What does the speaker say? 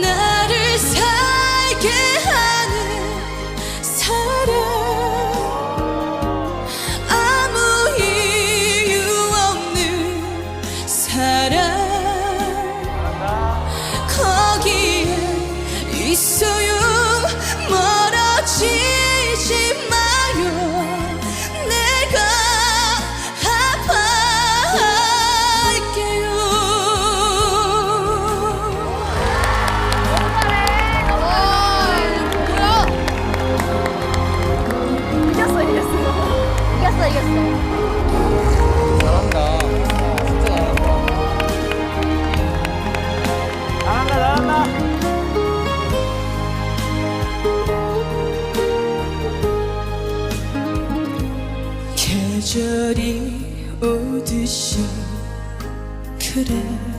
나를 살게 하는 사랑 아무 이유 없는 사랑 거기에 있어요 계절이 오듯이 그래.